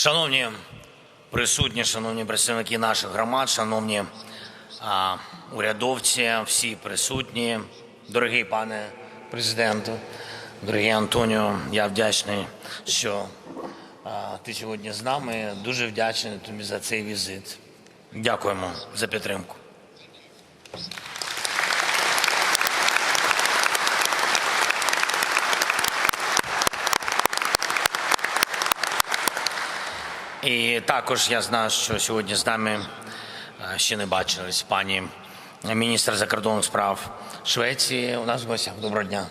Шановні присутні, шановні представники наших громад, шановні а, урядовці, всі присутні, дорогий пане президенту, дорогий Антоніо, я вдячний, що а, ти сьогодні з нами. Дуже вдячний тобі за цей візит. Дякуємо за підтримку. І також я знаю, що сьогодні з нами е, ще не бачились пані міністр закордонних справ Швеції. У нас в гостях. Доброго дня.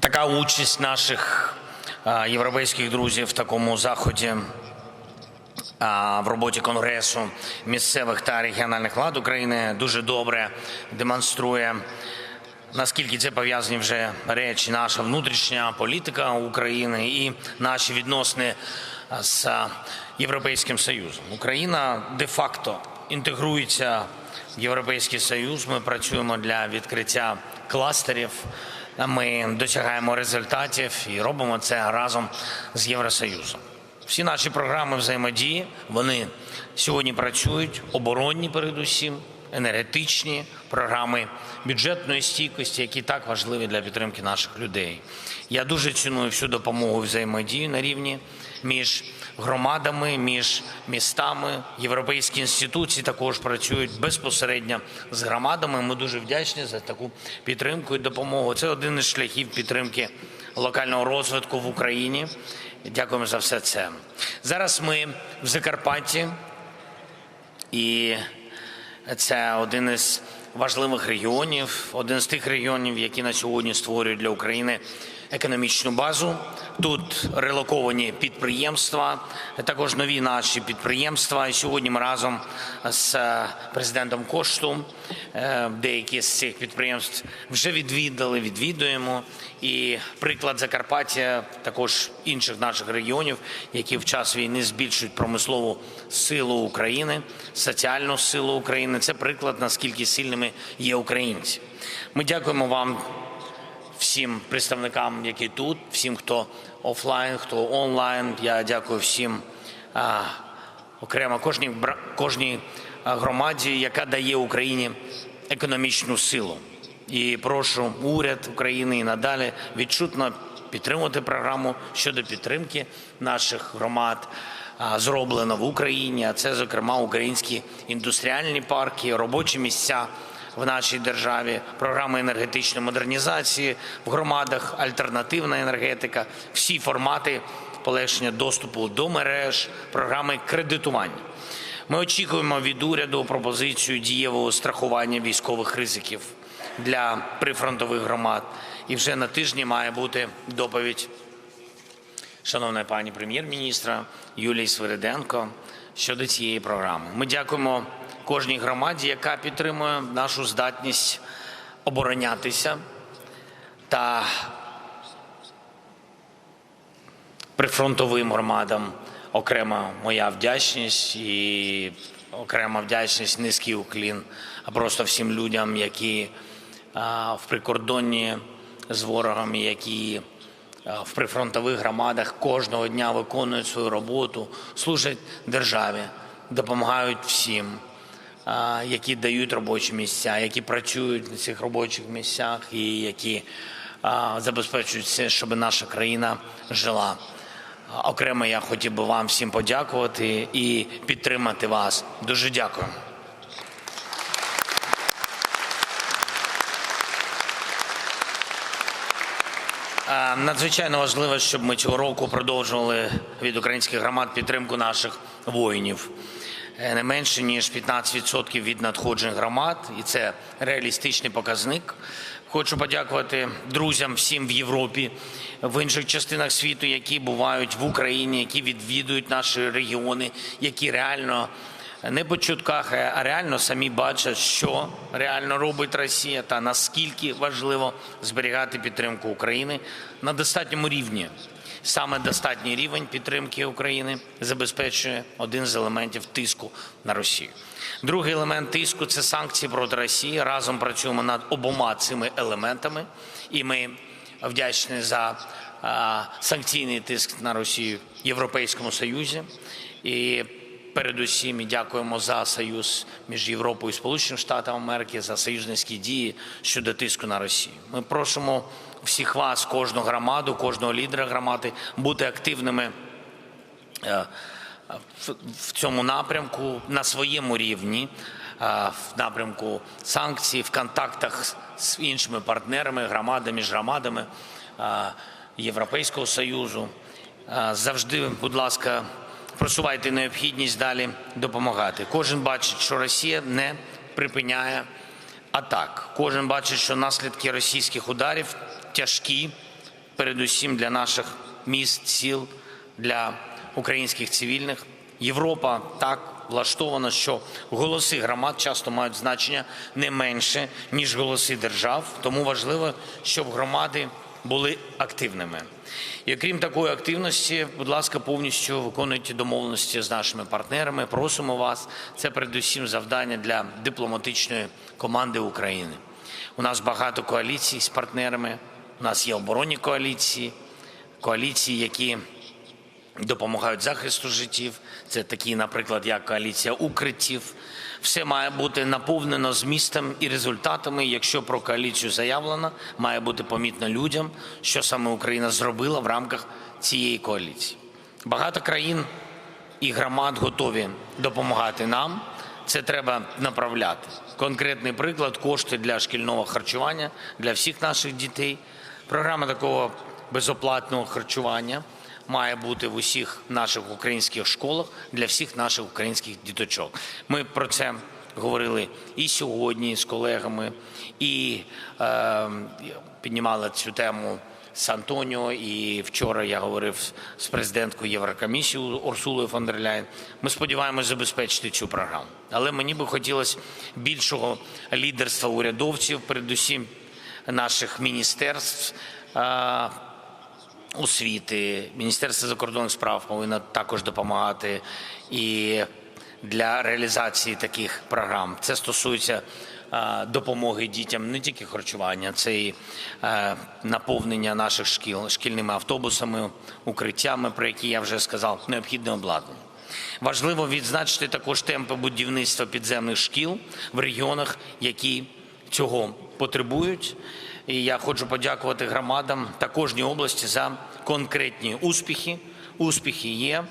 Така участь наших е, європейських друзів в такому заході в роботі Конгресу місцевих та регіональних влад України дуже добре демонструє, наскільки це пов'язані вже речі, наша внутрішня політика України і наші відносини з Європейським Союзом. Україна де-факто інтегрується в Європейський Союз. Ми працюємо для відкриття кластерів. Ми досягаємо результатів і робимо це разом з Євросоюзом. Всі наші програми взаємодії вони сьогодні працюють оборонні, передусім, енергетичні програми бюджетної стійкості, які так важливі для підтримки наших людей. Я дуже ціную всю допомогу і взаємодію на рівні між громадами, між містами. Європейські інституції також працюють безпосередньо з громадами. Ми дуже вдячні за таку підтримку і допомогу. Це один із шляхів підтримки локального розвитку в Україні. Дякуємо за все це. Зараз ми в Закарпатті, і це один із важливих регіонів, один з тих регіонів, які на сьогодні створюють для України економічну базу. Тут релоковані підприємства, також нові наші підприємства. І сьогодні ми разом з президентом Кошту е, деякі з цих підприємств вже відвідали, відвідуємо. І приклад Закарпаття, також інших наших регіонів, які в час війни збільшують промислову силу України, соціальну силу України. Це приклад наскільки сильними є українці. Ми дякуємо вам всім представникам, які тут, всім, хто офлайн, хто онлайн. Я дякую всім а, окремо кожній кожній громаді, яка дає Україні економічну силу. І прошу уряд України і надалі відчутно підтримувати програму щодо підтримки наших громад. Зроблено в Україні, а це, зокрема, українські індустріальні парки, робочі місця в нашій державі, програми енергетичної модернізації в громадах, альтернативна енергетика, всі формати полегшення доступу до мереж, програми кредитування. Ми очікуємо від уряду пропозицію дієвого страхування військових ризиків для прифронтових громад. І вже на тижні має бути доповідь шановної пані прем'єр-міністра Юлії Свириденко щодо цієї програми. Ми дякуємо кожній громаді, яка підтримує нашу здатність оборонятися та прифронтовим громадам. Окрема моя вдячність і окрема вдячність, низький уклін, а просто всім людям, які в прикордонні з ворогом, які в прифронтових громадах кожного дня виконують свою роботу, служать державі, допомагають всім, які дають робочі місця, які працюють на цих робочих місцях і які забезпечують щоб наша країна жила. Окремо я хотів би вам всім подякувати і підтримати вас. Дуже дякую. Надзвичайно важливо, щоб ми цього року продовжували від українських громад підтримку наших воїнів. Е, Не менше ніж 15% від надходжень громад, і це реалістичний показник. Хочу подякувати друзям всім в Європі, в інших частинах світу, які бувають в Україні, які відвідують наші регіони, які реально не по чутках, а реально самі бачать, що реально робить Росія та наскільки важливо зберігати підтримку України на достатньому рівні. Саме достатній рівень підтримки України забезпечує один з елементів тиску на Росію. Другий елемент тиску це санкції проти Росії. Разом працюємо над обома цими елементами, і ми вдячні за санкційний тиск на Росію в Європейському Союзі. І передусім і дякуємо за союз між Європою і Сполученими Штатами Америки за союзницькі дії щодо тиску на Росію. Ми просимо всіх вас, кожну громаду, кожного лідера громади бути активними е, в- цьому напрямку на своєму рівні, е, в напрямку санкцій, в контактах з іншими партнерами, громадами, між громадами е, Європейського Союзу. Завжди, будь ласка, просувайте необхідність далі допомагати. Кожен бачить, що Росія не припиняє атак. Кожен бачить, що наслідки російських ударів тяжкі, передусім для наших міст, сіл, для українських цивільних. Європа так влаштована, що голоси громад часто мають значення не менше, ніж голоси держав. Тому важливо, щоб громади були активними. І окрім такої активності, будь ласка, повністю виконуйте домовленості з нашими партнерами. Просимо вас. Це передусім завдання для дипломатичної команди України. У нас багато коаліцій з партнерами. У нас є оборонні коаліції, коаліції, які допомагають захисту життів. Це такі, наприклад, як коаліція укриттів. Все має бути наповнено змістом і результатами. Якщо про коаліцію заявлено, має бути помітно людям, що саме Україна зробила в рамках цієї коаліції. Багато країн і громад готові допомагати нам. Це треба направляти. Конкретний приклад кошти для шкільного харчування для всіх наших дітей. Програма такого безоплатного харчування має бути в усіх наших українських школах для всіх наших українських діточок. Ми про це говорили і сьогодні з колегами, і е, піднімали цю тему з Антоніо, і вчора я говорив з президенткою Єврокомісії Урсулою фон дер Ляєн. Ми сподіваємось забезпечити цю програму. Але мені би хотілося більшого лідерства урядовців, передусім наших міністерств. Освіти, Міністерство закордонних справ повинно також допомагати і для реалізації таких програм. Це стосується допомоги дітям не тільки харчування, це і наповнення наших шкіл шкільними автобусами, укриттями, про які я вже сказав, необхідне обладнання. Важливо відзначити також темпи будівництва підземних шкіл в регіонах, які цього потребують. І я хочу подякувати громадам та кожній області за конкретні успіхи. Успіхи є.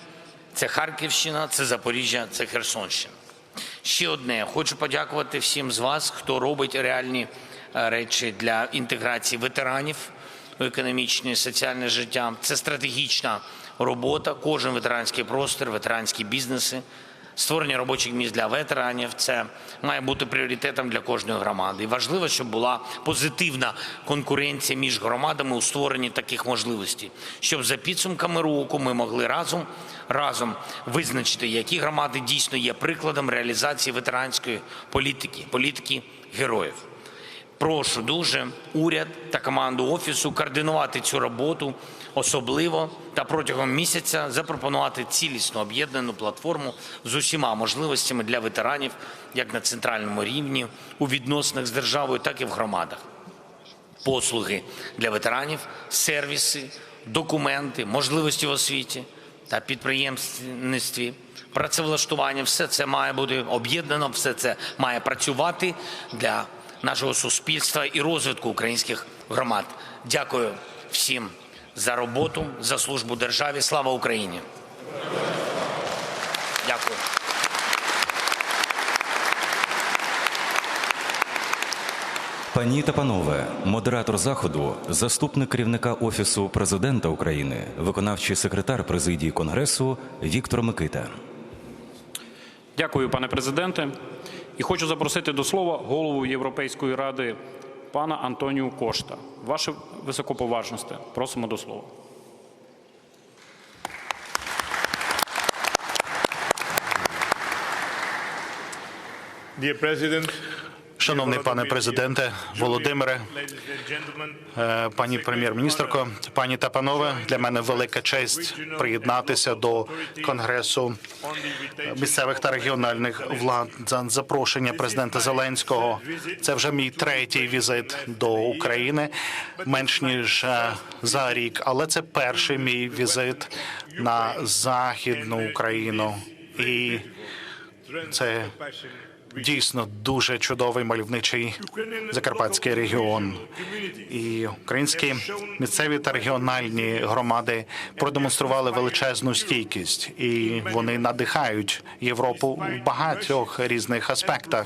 Це Харківщина, це Запоріжжя, це Херсонщина. Ще одне, хочу подякувати всім з вас, хто робить реальні е, речі для інтеграції ветеранів у економічне і соціальне життя. Це стратегічна робота. Кожен ветеранський простір, ветеранські бізнеси, створення робочих місць для ветеранів. Це має бути пріоритетом для кожної громади. І важливо, щоб була позитивна конкуренція між громадами у створенні таких можливостей, щоб за підсумками року ми могли разом разом визначити, які громади дійсно є прикладом реалізації ветеранської політики, політики героїв. Прошу дуже уряд та команду офісу координувати цю роботу особливо та протягом місяця запропонувати цілісну об'єднану платформу з усіма можливостями для ветеранів, як на центральному рівні, у відносинах з державою, так і в громадах. Послуги для ветеранів, сервіси, документи, можливості в освіті та підприємництві, працевлаштування все це має бути об'єднано, все це має працювати для нашого суспільства і розвитку українських громад. Дякую всім за роботу, за службу державі. Слава Україні! Дякую. Пані та панове, модератор заходу, заступник керівника Офісу президента України, виконавчий секретар президії Конгресу Віктор Микита. Дякую, пане президенте. І хочу запросити до слова голову Європейської ради пана Антоніу Кошта. Ваше високоповажносте, просимо до слова. Шановний пане президенте Володимире, е, пані прем'єр-міністрко, пані та панове, для мене велика честь приєднатися до конгресу місцевих та регіональних влад за запрошення президента Зеленського. Це вже мій третій візит до України, менш ніж е, за рік, але це перший мій візит на західну Україну і це дійсно дуже чудовий мальовничий закарпатський регіон. І українські місцеві та регіональні громади продемонстрували величезну стійкість, і вони надихають Європу в багатьох різних аспектах,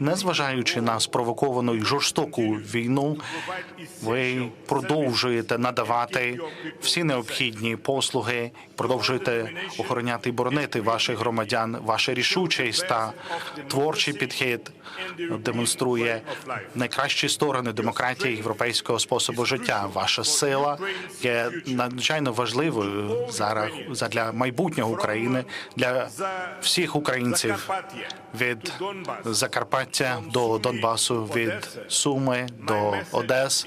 незважаючи на спровоковану і жорстоку війну. Ви продовжуєте надавати всі необхідні послуги, продовжуєте охороняти і боронити ваших громадян. Ваша рішучість та творчий підхід демонструє найкращі сторони демократії європейського способу життя. Ваша сила є надзвичайно важливою зараз для майбутнього України для всіх українців від Закарпаття до Донбасу, від Суми до Одес.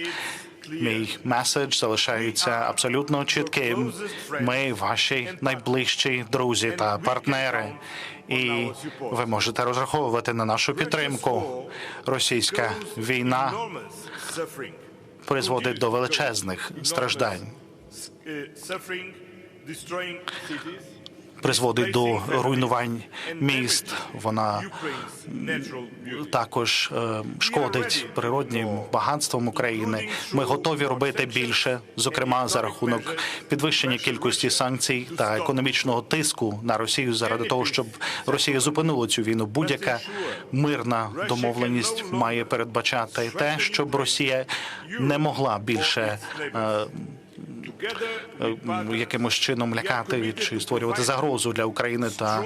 Мій меседж залишається абсолютно чітким. Ми ваші найближчі друзі та партнери, і ви можете розраховувати на нашу підтримку. Російська війна призводить до величезних страждань, призводить до руйнувань міст. Вона також е, шкодить природнім багатством України. Ми готові робити більше, зокрема за рахунок підвищення кількості санкцій та економічного тиску на Росію заради того, щоб Росія зупинила цю війну. Будь-яка мирна домовленість має передбачати те, щоб Росія не могла більше. Е, якимось чином лякати чи створювати загрозу для України та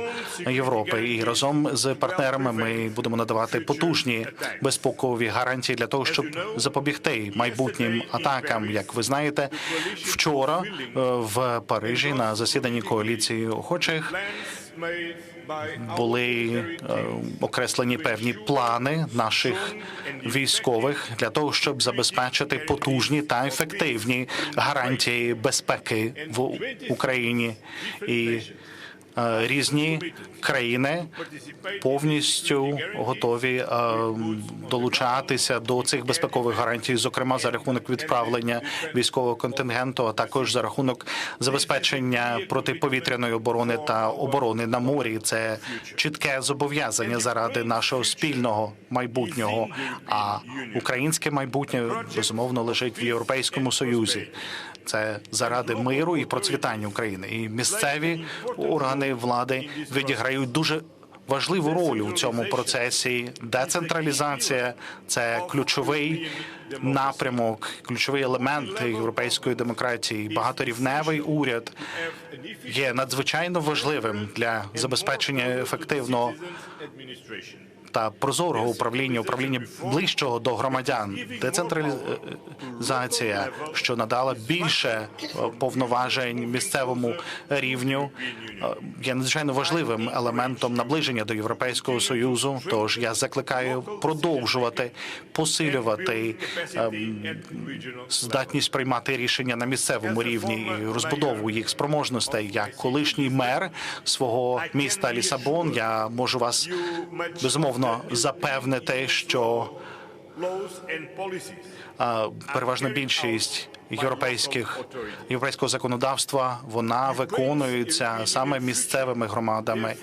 Європи. І разом з партнерами ми будемо надавати потужні безпекові гарантії для того, щоб запобігти майбутнім атакам. Як ви знаєте, вчора е, в Парижі на засіданні коаліції охочих були е, окреслені певні плани наших військових для того, щоб забезпечити потужні та ефективні гарантії безпеки в Україні. І різні країни повністю готові е, долучатися до цих безпекових гарантій, зокрема за рахунок відправлення військового контингенту, а також за рахунок забезпечення протиповітряної оборони та оборони на морі. Це чітке зобов'язання заради нашого спільного майбутнього. А українське майбутнє безумовно лежить в Європейському Союзі. Це заради миру і процвітання України. І місцеві органи влади відіграють дуже важливу роль у цьому процесі. Децентралізація це ключовий напрямок, ключовий елемент європейської демократії. Багаторівневий уряд є надзвичайно важливим для забезпечення ефективного та прозорого управління, управління ближчого до громадян, децентралізація, що надала більше е, повноважень місцевому рівню, е, є надзвичайно важливим елементом наближення до європейського союзу. Тож я закликаю продовжувати посилювати ем, здатність приймати рішення на місцевому рівні і розбудову їх спроможностей. Як колишній мер свого міста Лісабон, я можу вас безумовно запевнити, що переважна більшість європейських європейського законодавства вона виконується саме місцевими громадами,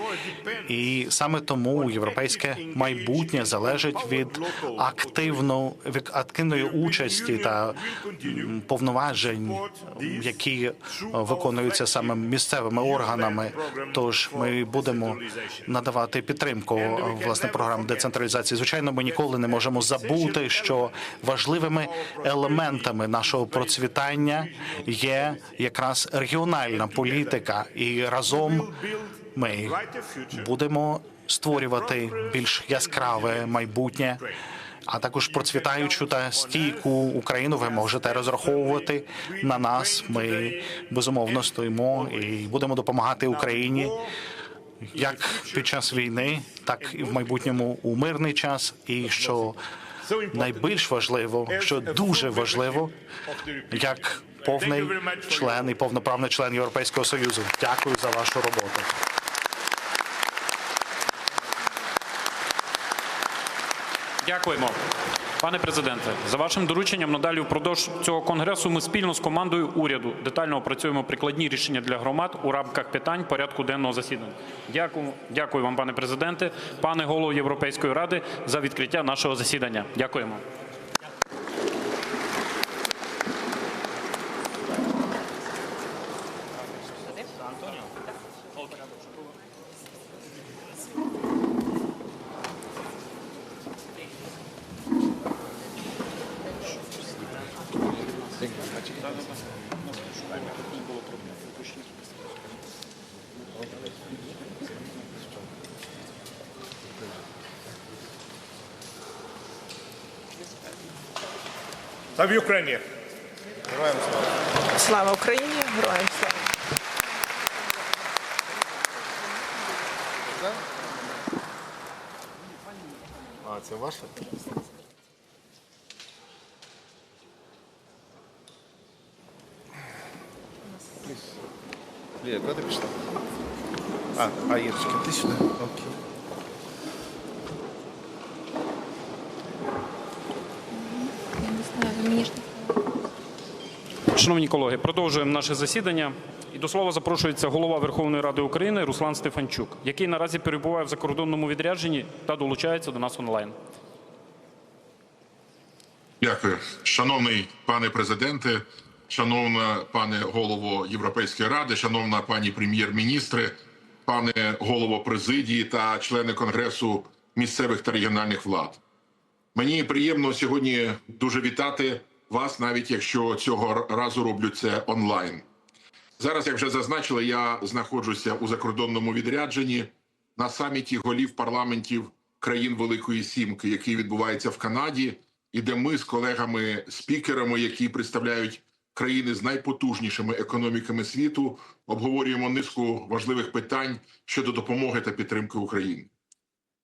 і саме тому європейське майбутнє залежить від активно від активної участі та повноважень, які виконуються саме місцевими органами. Тож ми будемо надавати підтримку власне програм децентралізації. Звичайно, ми ніколи не можемо забути, що важливими елементами нашого процвітання є якраз регіональна політика, і разом ми будемо створювати більш яскраве майбутнє. А також процвітаючу та стійку Україну ви можете розраховувати на нас. Ми безумовно стоїмо і будемо допомагати Україні як під час війни, так і в майбутньому у мирний час. І що найбільш важливо, що дуже важливо, як повний член і повноправний член Європейського союзу. Дякую за вашу роботу. Дякуємо. Пане президенте, за вашим дорученням надалі впродовж цього конгресу ми спільно з командою уряду детально опрацюємо прикладні рішення для громад у рамках питань порядку денного засідання. Дякую, дякую вам, пане президенте, пане голову Європейської ради, за відкриття нашого засідання. Дякуємо. Слава Україні! Слава Україні! Героям слава! А, це ваше? Лія, куди ти пішла? А, а Ірочка, ти сюди? Окей. Я не знаю, ви мені ж не Шановні колеги, продовжуємо наше засідання. І до слова запрошується голова Верховної Ради України Руслан Стефанчук, який наразі перебуває в закордонному відрядженні та долучається до нас онлайн. Дякую, шановний пане президенте, шановна пане голово Європейської ради, шановна пані прем'єр-міністри, пане голово президії та члени конгресу місцевих та регіональних влад. Мені приємно сьогодні дуже вітати вас, навіть якщо цього разу роблю це онлайн. Зараз, як вже зазначили, я знаходжуся у закордонному відрядженні на саміті голів парламентів країн Великої Сімки, який відбувається в Канаді, і де ми з колегами-спікерами, які представляють країни з найпотужнішими економіками світу, обговорюємо низку важливих питань щодо допомоги та підтримки України.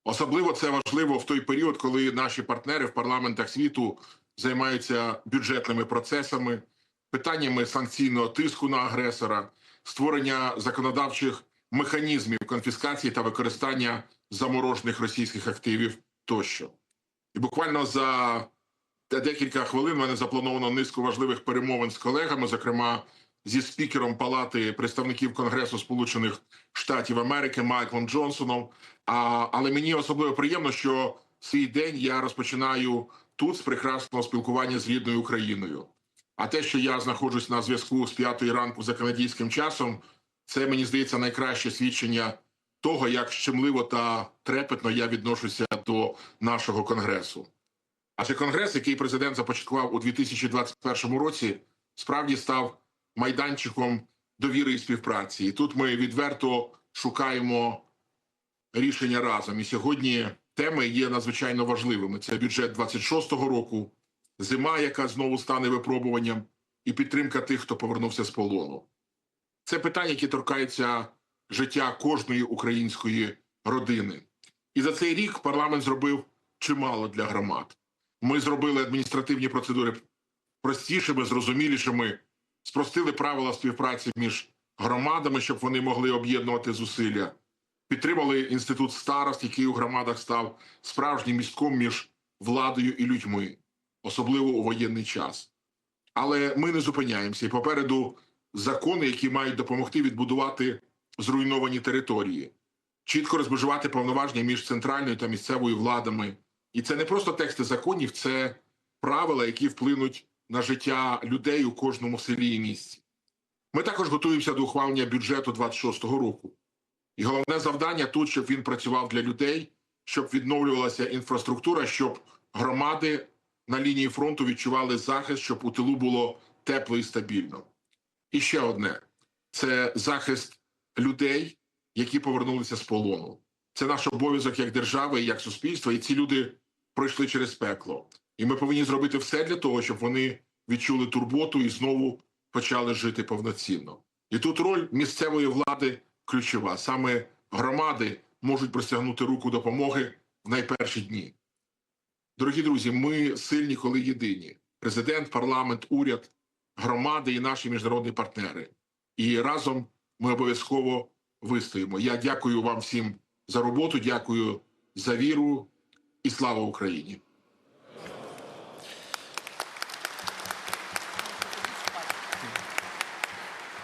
Особливо це важливо в той період, коли наші партнери в парламентах світу займаються бюджетними процесами, питаннями санкційного тиску на агресора, створення законодавчих механізмів конфіскації та використання заморожених російських активів тощо. І буквально за декілька хвилин в мене заплановано низку важливих перемовин з колегами, зокрема зі спікером Палати представників Конгресу Сполучених Штатів Америки Майклом Джонсоном. А, але мені особливо приємно, що свій день я розпочинаю тут з прекрасного спілкування з рідною Україною. А те, що я знаходжусь на зв'язку з п'ятої ранку за канадським часом, це мені здається найкраще свідчення того, як щемливо та трепетно я відношуся до нашого конгресу. Адже конгрес, який президент започаткував у 2021 році, справді став майданчиком довіри і співпраці. І тут ми відверто шукаємо рішення разом. І сьогодні теми є надзвичайно важливими. Це бюджет 26-го року, зима, яка знову стане випробуванням, і підтримка тих, хто повернувся з полону. Це питання, які торкаються життя кожної української родини. І за цей рік парламент зробив чимало для громад. Ми зробили адміністративні процедури простішими, зрозумілішими, спростили правила співпраці між громадами, щоб вони могли об'єднувати зусилля. Підтримали інститут старост, який у громадах став справжнім містком між владою і людьми, особливо у воєнний час. Але ми не зупиняємося. І попереду закони, які мають допомогти відбудувати зруйновані території, чітко розмежувати повноваження між центральною та місцевою владами. І це не просто тексти законів, це правила, які вплинуть на життя людей у кожному селі і місті. Ми також готуємося до ухвалення бюджету 26-го року. І головне завдання тут, щоб він працював для людей, щоб відновлювалася інфраструктура, щоб громади на лінії фронту відчували захист, щоб у тилу було тепло і стабільно. І ще одне це захист людей, які повернулися з полону. Це наш обов'язок як держави і як суспільства, і ці люди пройшли через пекло. І ми повинні зробити все для того, щоб вони відчули турботу і знову почали жити повноцінно. І тут роль місцевої влади ключова. Саме громади можуть простягнути руку допомоги в найперші дні. Дорогі друзі, ми сильні, коли єдині: президент, парламент, уряд, громади і наші міжнародні партнери. І разом ми обов'язково вистоїмо. Я дякую вам всім за роботу, дякую за віру і слава Україні.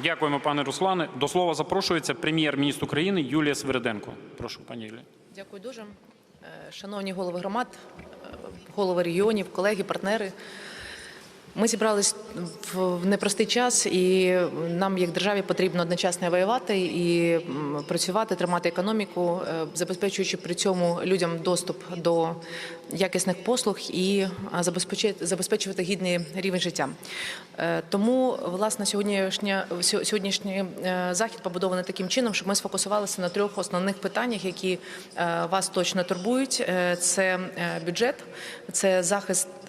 Дякуємо, пане Руслане. До слова запрошується прем'єр-міністр України Юлія Свериденко. Прошу, пані Юлія. Дякую дуже. Е, Шановні голови громад, е, голови регіонів, колеги, партнери. Ми зібрались в непростий час, і нам, як державі, потрібно одночасно воювати і працювати, тримати економіку, е, забезпечуючи при цьому людям доступ до якісних послуг і забезпечити- забезпечувати гідний рівень життя. Е, Тому власне сьогоднішня сьогоднішній е, захід побудований таким чином, щоб ми сфокусувалися на трьох основних питаннях, які е, вас точно турбують. Е, Це е, бюджет, це захист е,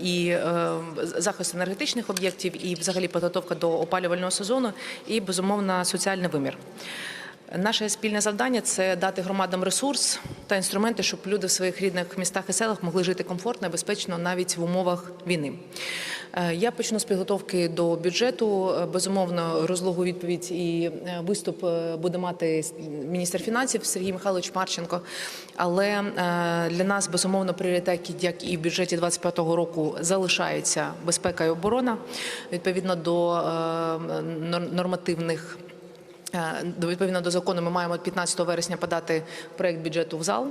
і е, захист енергетичних об'єктів, і взагалі підготовка до опалювального сезону, і безумовно соціальний вимір. Наше спільне завдання це дати громадам ресурс та інструменти, щоб люди в своїх рідних містах і селах могли жити комфортно і безпечно навіть в умовах війни. Е, Я почну з підготовки до бюджету. Е, Безумовно, розлогу відповідь і е, виступ буде мати міністр фінансів Сергій Михайлович Марченко. Але для нас безумовно пріоритет, як і в бюджеті 2025 року, залишається безпека і оборона відповідно до нормативних. Е, Відповідно до закону, ми маємо 15 вересня подати проект бюджету в зал.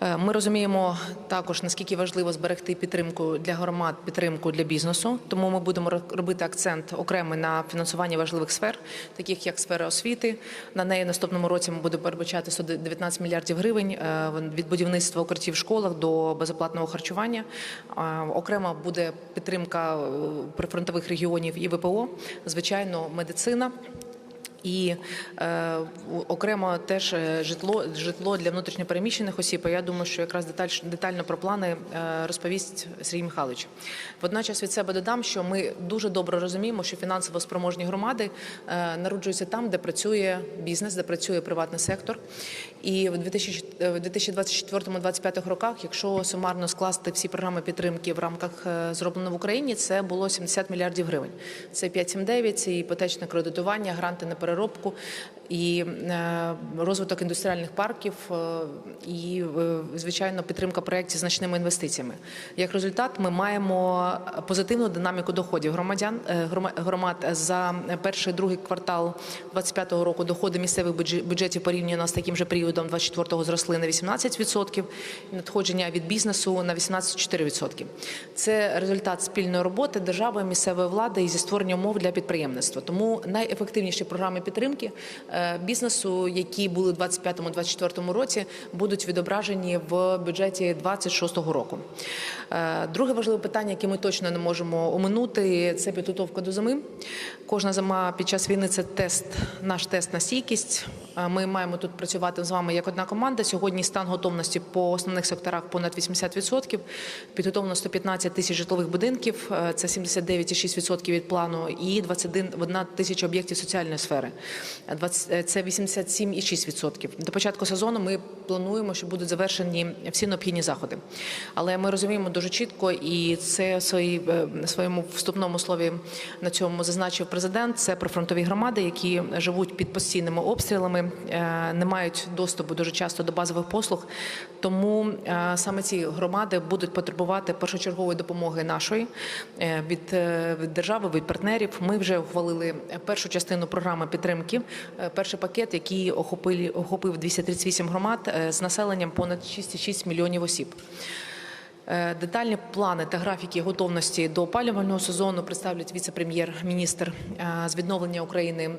Е, Ми розуміємо також наскільки важливо зберегти підтримку для громад, підтримку для бізнесу. Тому ми будемо робити акцент окремий на фінансування важливих сфер, таких як сфера освіти. На неї наступному році ми будемо передбачати 119 мільярдів гривень е, від будівництва укриттів в школах до безоплатного харчування. Окремо буде підтримка прифронтових регіонів і ВПО, звичайно, медицина. І е, окремо теж е, житло, житло для внутрішньопереміщених осіб. Я думаю, що якраз деталь, детально про плани е, розповість Сергій Михайлович. Водночас від себе додам, що ми дуже добре розуміємо, що фінансово спроможні громади е, народжуються там, де працює бізнес, де працює приватний сектор. І в 2024-2025 роках, якщо сумарно скласти всі програми підтримки в рамках е, зроблено в Україні, це було 70 мільярдів гривень. Це 5,79, це іпотечне кредитування, гранти на переробку і е, розвиток індустріальних парків, е, і е, звичайно підтримка проєктів значними інвестиціями. Як результат, ми маємо позитивну динаміку доходів громадян громад за перший другий квартал 2025 року. Доходи місцевих бюджет- бюджетів порівняно з таким же періодом 24-го зросли на 18%, надходження від бізнесу на 18,4%. Це результат спільної роботи держави, місцевої влади і зі створення умов для підприємництва. Тому найефективніші програми підтримки бізнесу, які були у 2025-2024 році, будуть відображені в бюджеті 2026 року. Е, Друге важливе питання, яке ми точно не можемо оминути, це підготовка до зими. Кожна зима під час війни це тест, наш тест на стійкість. Е, Ми маємо тут працювати з вами як одна команда. Сьогодні стан готовності по основних секторах понад 80%. Підготовлено 115 тисяч житлових будинків, е, це 79,6% від плану, і 21 тисяча об'єктів соціальної сфери. Е, 20 е, Це 87,6%. До початку сезону ми плануємо, що будуть завершені всі необхідні заходи. Але ми розуміємо дуже чітко, і це в своїй, е, своєму вступному слові на цьому зазначив президент. Це прифронтові громади, які живуть під постійними обстрілами, е, не мають доступу дуже часто до базових послуг. Тому е, саме ці громади будуть потребувати першочергової допомоги нашої е, від, е, держави, від партнерів. Ми вже ухвалили першу частину програми підтримки, е, перший пакет, який охопили, охопив 238 громад е, з населенням понад 6,6 мільйонів осіб. Е, Детальні плани та графіки готовності до опалювального сезону представлять віце-прем'єр-міністр е, з відновлення України.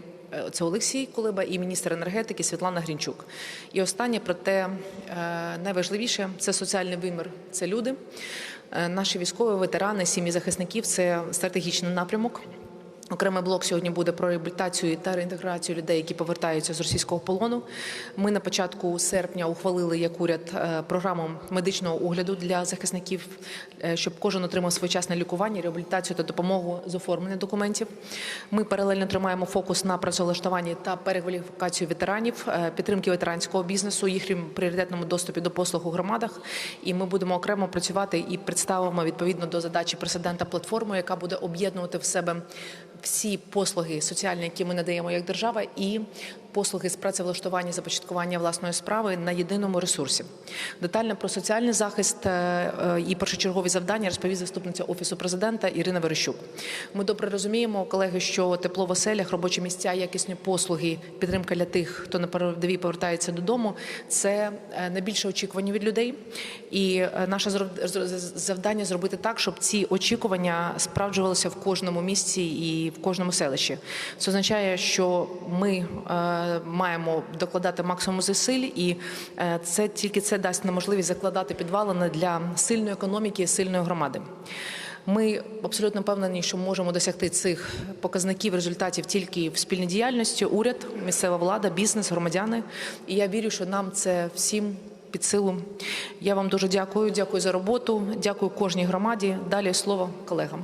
Це Олексій Кулиба і міністр енергетики Світлана Грінчук. І останнє, проте найважливіше це соціальний вимір, це люди. Наші військові ветерани, сім'ї захисників це стратегічний напрямок. Окремий блок сьогодні буде про реабілітацію та реінтеграцію людей, які повертаються з російського полону. Ми на початку серпня ухвалили як уряд е, програму медичного огляду для захисників, е, щоб кожен отримав своєчасне лікування, реабілітацію та допомогу з оформлення документів. Ми паралельно тримаємо фокус на працевлаштуванні та перекваліфікацію ветеранів, е, підтримки ветеранського бізнесу, їхнім пріоритетному доступі до послуг у громадах. І ми будемо окремо працювати і представимо відповідно до задачі президента платформу, яка буде об'єднувати в себе всі послуги соціальні, які ми надаємо як держава, і послуги з працевлаштування започаткування власної справи на єдиному ресурсі. Детально про соціальний захист е, е, і першочергові завдання розповість заступниця офісу президента Ірина Верещук. Ми добре розуміємо, колеги, що тепло в оселях, робочі місця, якісні послуги, підтримка для тих, хто на передовій повертається додому. Це е, найбільше очікування від людей, і наше завдання зробити так, щоб ці очікування справджувалися в кожному місці і в кожному селищі. Це означає, що ми е, маємо докладати максимум зусиль, і е, це тільки це дасть нам можливість закладати підвалини для сильної економіки, сильної громади. Ми абсолютно впевнені, що можемо досягти цих показників результатів тільки в спільній діяльності, уряд, місцева влада, бізнес, громадяни. І я вірю, що нам це всім під силу. Я вам дуже дякую. Дякую за роботу. Дякую кожній громаді. Далі слово колегам.